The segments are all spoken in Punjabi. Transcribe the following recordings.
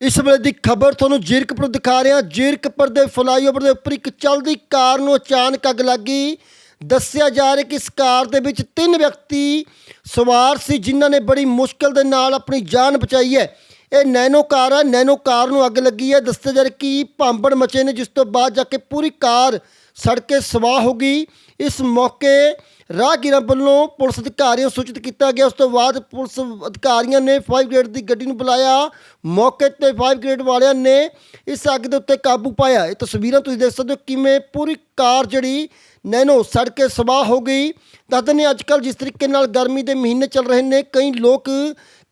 ਇਸ ਵੇਲੇ ਦੀ ਖਬਰ ਤੁਹਾਨੂੰ ਜੀਰਕਪੁਰ ਦਿਖਾ ਰਿਹਾ। ਜੀਰਕਪੁਰ ਦੇ ਫਲਾਈਓਵਰ ਦੇ ਉੱਪਰ ਇੱਕ ਚੱਲਦੀ ਕਾਰ ਨੂੰ ਅਚਾਨਕ ਅੱਗ ਲੱਗੀ ਦੱਸਿਆ ਜਾ ਰਿਹਾ ਕਿ ਇਸ ਕਾਰ ਦੇ ਵਿੱਚ ਤਿੰਨ ਵਿਅਕਤੀ ਸਵਾਰ ਸੀ, ਜਿਨ੍ਹਾਂ ਨੇ ਬੜੀ ਮੁਸ਼ਕਲ ਦੇ ਨਾਲ ਆਪਣੀ ਜਾਨ ਬਚਾਈ ਹੈ। ਇਹ ਨੈਨੋ ਕਾਰ ਹੈ ਨੈਨੋ ਕਾਰ ਨੂੰ ਅੱਗ ਲੱਗੀ ਹੈ ਦੱਸਿਆ ਜਾ ਰਿਹਾ ਕਿ ਭਾਂਬੜ ਮਚੇ ਨੇ, ਜਿਸ ਤੋਂ ਬਾਅਦ ਜਾ ਕੇ ਪੂਰੀ ਕਾਰ ਸੜ ਕੇ ਸਵਾਹ ਹੋ ਗਈ। ਇਸ ਮੌਕੇ ਰਾਹਗੀਰਾਂ ਵੱਲੋਂ ਪੁਲਿਸ ਅਧਿਕਾਰੀਆਂ ਨੂੰ ਸੂਚਿਤ ਕੀਤਾ ਗਿਆ। ਉਸ ਤੋਂ ਬਾਅਦ ਪੁਲਿਸ ਅਧਿਕਾਰੀਆਂ ਨੇ 5 ਗ੍ਰੇਡ ਦੀ ਗੱਡੀ ਨੂੰ ਬੁਲਾਇਆ। ਮੌਕੇ ਤੇ 5 ਗ੍ਰੇਡ ਵਾਲਿਆਂ ਨੇ ਇਸ ਅੱਗ ਦੇ ਉੱਤੇ ਕਾਬੂ ਪਾਇਆ। ਇਹ ਤਸਵੀਰਾਂ ਤੁਸੀਂ ਦੇਖ ਸਕਦੇ ਹੋ ਕਿਵੇਂ ਪੂਰੀ ਕਾਰ ਜਿਹੜੀ ਨੈਨੋ ਸੜ ਕੇ ਸਵਾਹ ਹੋ ਗਈ। ਦੱਸਦੇ ਨੇ ਅੱਜ ਕੱਲ੍ਹ ਜਿਸ ਤਰੀਕੇ ਨਾਲ ਗਰਮੀ ਦੇ ਮਹੀਨੇ ਚੱਲ ਰਹੇ ਨੇ, ਕਈ ਲੋਕ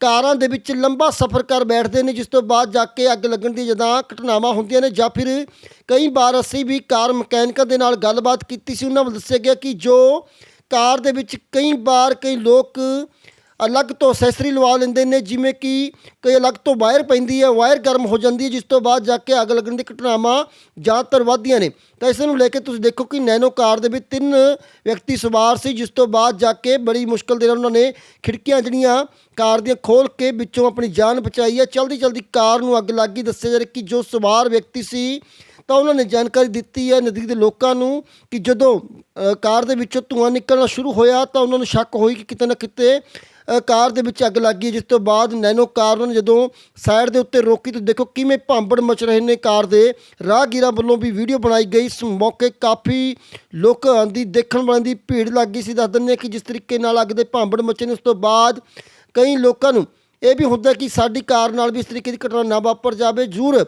ਕਾਰਾਂ ਦੇ ਵਿੱਚ ਲੰਬਾ ਸਫ਼ਰ ਕਰ ਬੈਠਦੇ ਨੇ, ਜਿਸ ਤੋਂ ਬਾਅਦ ਜਾ ਕੇ ਅੱਗ ਲੱਗਣ ਦੀ ਜਦਾਂ ਘਟਨਾਵਾਂ ਹੁੰਦੀਆਂ ਨੇ, ਜਾਂ ਫਿਰ ਕਈ ਵਾਰ ਅਸੀਂ ਵੀ ਕਾਰ ਮਕੈਨਿਕਾਂ ਦੇ ਨਾਲ ਗੱਲਬਾਤ ਕੀਤੀ ਸੀ। ਉਹਨਾਂ ਵੱਲ ਦੱਸਿਆ ਗਿਆ ਕਿ ਜੋ ਕਾਰ ਦੇ ਵਿੱਚ ਕਈ ਵਾਰ ਕਈ ਲੋਕ ਅਲੱਗ ਤੋਂ ਅਸੈਸਰੀ ਲਵਾ ਲੈਂਦੇ ਨੇ, ਜਿਵੇਂ ਕਿ ਕਈ ਅਲੱਗ ਤੋਂ ਵਾਇਰ ਪੈਂਦੀ ਹੈ, ਵਾਇਰ ਗਰਮ ਹੋ ਜਾਂਦੀ ਹੈ, ਜਿਸ ਤੋਂ ਬਾਅਦ ਜਾ ਕੇ ਅੱਗ ਲੱਗਣ ਦੀ ਘਟਨਾਵਾਂ ਜ਼ਿਆਦਾਤਰ ਵੱਧਦੀਆਂ ਨੇ। ਤਾਂ ਇਸ ਨੂੰ ਲੈ ਕੇ ਤੁਸੀਂ ਦੇਖੋ ਕਿ ਨੈਨੋ ਕਾਰ ਦੇ ਵਿੱਚ ਤਿੰਨ ਵਿਅਕਤੀ ਸਵਾਰ ਸੀ, ਜਿਸ ਤੋਂ ਬਾਅਦ ਜਾ ਕੇ ਬੜੀ ਮੁਸ਼ਕਲ ਦੇ ਨਾਲ ਉਹਨਾਂ ਨੇ ਖਿੜਕੀਆਂ ਜਿਹੜੀਆਂ ਕਾਰ ਦੀਆਂ ਖੋਲ ਕੇ ਵਿੱਚੋਂ ਆਪਣੀ ਜਾਨ ਬਚਾਈ ਹੈ। ਚਲਦੀ ਚਲਦੀ ਕਾਰ ਨੂੰ ਅੱਗ ਲੱਗ ਗਈ। ਦੱਸਿਆ ਜਾ ਰਿਹਾ ਕਿ ਜੋ ਸਵਾਰ ਵਿਅਕਤੀ ਸੀ, ਤਾਂ ਉਹਨਾਂ ਨੇ ਜਾਣਕਾਰੀ ਦਿੱਤੀ ਹੈ ਨਜ਼ਦੀਕ ਦੇ ਲੋਕਾਂ ਨੂੰ ਕਿ ਜਦੋਂ ਕਾਰ ਦੇ ਵਿੱਚੋਂ ਧੂੰਆਂ ਨਿਕਲਣਾ ਸ਼ੁਰੂ ਹੋਇਆ, ਤਾਂ ਉਹਨਾਂ ਨੂੰ ਸ਼ੱਕ ਹੋਈ ਕਿ ਕਿਤੇ ਨਾ ਕਿਤੇ ਕਾਰ ਦੇ ਵਿੱਚ ਅੱਗ ਲੱਗ ਗਈ, ਜਿਸ ਤੋਂ ਬਾਅਦ ਨੈਨੋ ਕਾਰ ਉਹਨਾਂ ਨੇ ਜਦੋਂ ਸਾਈਡ ਦੇ ਉੱਤੇ ਰੋਕੀ ਤਾਂ ਦੇਖੋ ਕਿਵੇਂ ਭਾਂਬੜ ਮਚ ਰਹੇ ਨੇ ਕਾਰ ਦੇ। ਰਾਹਗੀਰਾਂ ਵੱਲੋਂ ਵੀ ਵੀਡੀਓ ਬਣਾਈ ਗਈ। ਇਸ ਮੌਕੇ ਕਾਫੀ ਲੋਕਾਂ ਦੀ ਦੇਖਣ ਵਾਲਿਆਂ ਦੀ ਭੀੜ ਲੱਗ ਗਈ ਸੀ। ਦੱਸ ਦਿੰਦੇ ਹਾਂ ਕਿ ਜਿਸ ਤਰੀਕੇ ਨਾਲ ਅੱਗ ਦੇ ਭਾਂਬੜ ਮਚੇ ਨੇ, ਉਸ ਤੋਂ ਬਾਅਦ ਕਈ ਲੋਕਾਂ ਨੂੰ ਇਹ ਵੀ ਹੁੰਦਾ ਕਿ ਸਾਡੀ ਕਾਰ ਨਾਲ ਵੀ ਇਸ ਤਰੀਕੇ ਦੀ ਘਟਨਾ ਨਾ ਵਾਪਰ ਜਾਵੇ। ਜ਼ਰੂਰ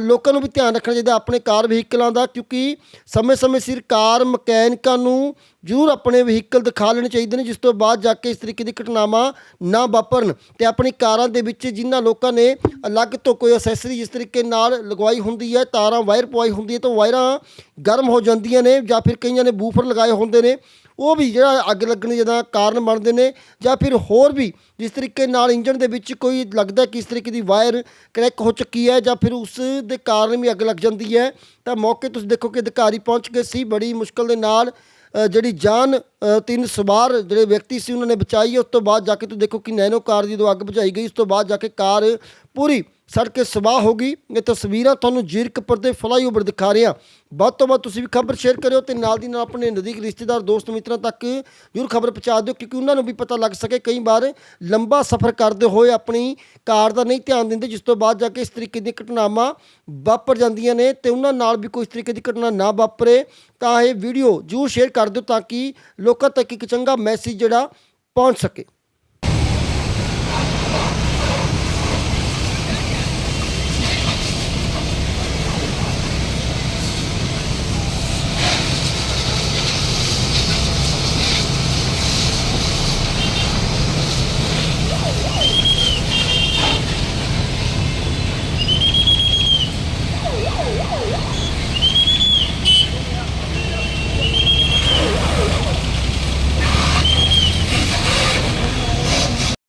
ਲੋਕਾਂ ਨੂੰ ਵੀ ਧਿਆਨ ਰੱਖਣਾ ਚਾਹੀਦਾ ਆਪਣੇ ਕਾਰ ਵਹੀਕਲਾਂ ਦਾ, ਕਿਉਂਕਿ ਸਮੇਂ-ਸਮੇਂ ਸਿਰ ਕਾਰ ਮਕੈਨਿਕਾਂ ਨੂੰ ਜ਼ਰੂਰ ਆਪਣੇ ਵਹੀਕਲ ਦਿਖਾ ਲੈਣੇ ਚਾਹੀਦੇ ਨੇ, ਜਿਸ ਤੋਂ ਬਾਅਦ ਜਾ ਕੇ ਇਸ ਤਰੀਕੇ ਦੀ ਘਟਨਾਵਾਂ ਨਾ ਵਾਪਰਨ। ਤੇ ਆਪਣੀ ਕਾਰਾਂ ਦੇ ਵਿੱਚ ਜਿਨ੍ਹਾਂ ਲੋਕਾਂ ਨੇ ਅਲੱਗ ਤੋਂ ਕੋਈ ਅਸੈਸਰੀ ਜਿਸ ਤਰੀਕੇ ਨਾਲ ਲਗਵਾਈ ਹੁੰਦੀ ਹੈ, ਤਾਰਾਂ ਵਾਇਰ ਪਵਾਈ ਹੁੰਦੀ ਹੈ, ਤਾਂ ਵਾਇਰਾਂ ਗਰਮ ਹੋ ਜਾਂਦੀਆਂ ਨੇ ਜਾਂ ਫਿਰ ਕਈਆਂ ਨੇ ਬੂਫਰ ਲਗਾਏ ਹੁੰਦੇ ਨੇ, ਉਹ ਵੀ ਜਿਹੜਾ ਅੱਗ ਲੱਗਣ ਦਾ ਕਾਰਨ ਬਣਦੇ ਨੇ ਜਾਂ ਫਿਰ ਹੋਰ ਵੀ ਜਿਸ ਤਰੀਕੇ ਨਾਲ ਇੰਜਣ ਦੇ ਵਿੱਚ ਕੋਈ ਲੱਗਦਾ ਕਿ ਇਸ ਤਰੀਕੇ ਦੀ ਵਾਇਰ ਕਰੈਕ ਹੋ ਚੁੱਕੀ ਹੈ ਜਾਂ ਫਿਰ ਉਸ ਦੇ ਕਾਰਨ ਵੀ ਅੱਗ ਲੱਗ ਜਾਂਦੀ ਹੈ ਤਾਂ ਮੌਕੇ ਤੁਸੀਂ ਦੇਖੋ ਕਿ ਅਧਿਕਾਰੀ ਪਹੁੰਚ ਗਏ ਸੀ ਬੜੀ ਮੁਸ਼ਕਲ ਦੇ ਨਾਲ ਜਿਹੜੀ ਜਾਨ ਤਿੰਨ ਸਵਾਰ ਜਿਹੜੇ ਵਿਅਕਤੀ ਸੀ, ਉਹਨਾਂ ਨੇ ਬਚਾਈ ਹੈ। ਉਸ ਤੋਂ ਬਾਅਦ ਜਾ ਕੇ ਤੁਸੀਂ ਦੇਖੋ ਕਿ ਨੈਨੋ ਕਾਰ ਦੀ ਜਦੋਂ ਅੱਗ ਬੁਝਾਈ ਗਈ, ਉਸ ਤੋਂ ਬਾਅਦ ਜਾ ਕੇ ਕਾਰ ਪੂਰੀ ਸੜ ਕੇ ਸਵਾਹ ਹੋ ਗਈ। ਇਹ ਤਸਵੀਰਾਂ ਤੁਹਾਨੂੰ ਜੀਰਕਪੁਰ ਦੇ ਫਲਾਈਓਵਰ ਦਿਖਾ ਰਿਹਾ ਵੱਧ ਤੋਂ ਵੱਧ ਤੁਸੀਂ ਵੀ ਖਬਰ ਸ਼ੇਅਰ ਕਰਿਓ ਤੇ ਨਾਲ ਦੀ ਨਾਲ ਆਪਣੇ ਨਜ਼ਦੀਕ ਰਿਸ਼ਤੇਦਾਰ, ਦੋਸਤ, ਮਿੱਤਰਾਂ ਤੱਕ ਜ਼ਰੂਰ ਖਬਰ ਪਹੁੰਚਾ ਦਿਓ ਕਿਉਂਕਿ ਉਹਨਾਂ ਨੂੰ ਵੀ ਪਤਾ ਲੱਗ ਸਕੇ ਕਈ ਵਾਰ ਲੰਬਾ ਸਫ਼ਰ ਕਰਦੇ ਹੋਏ ਆਪਣੀ ਕਾਰ ਦਾ ਨਹੀਂ ਧਿਆਨ ਦਿੰਦੇ, ਜਿਸ ਤੋਂ ਬਾਅਦ ਜਾ ਕੇ ਇਸ ਤਰੀਕੇ ਦੀਆਂ ਘਟਨਾਵਾਂ ਵਾਪਰ ਜਾਂਦੀਆਂ ਨੇ ਤੇ ਉਹਨਾਂ ਨਾਲ ਵੀ ਕੋਈ ਇਸ ਤਰੀਕੇ ਦੀ ਘਟਨਾ ਨਾ ਵਾਪਰੇ, ਤਾਂ ਇਹ ਵੀਡੀਓ ਜ਼ਰੂਰ ਸ਼ੇਅਰ ਕਰ ਦਿਓ ਤਾਂ ਕਿ ਲੋਕਾਂ ਤੱਕ ਇੱਕ ਚੰਗਾ ਮੈਸੇਜ ਜਿਹੜਾ ਪਹੁੰਚ ਸਕੇ।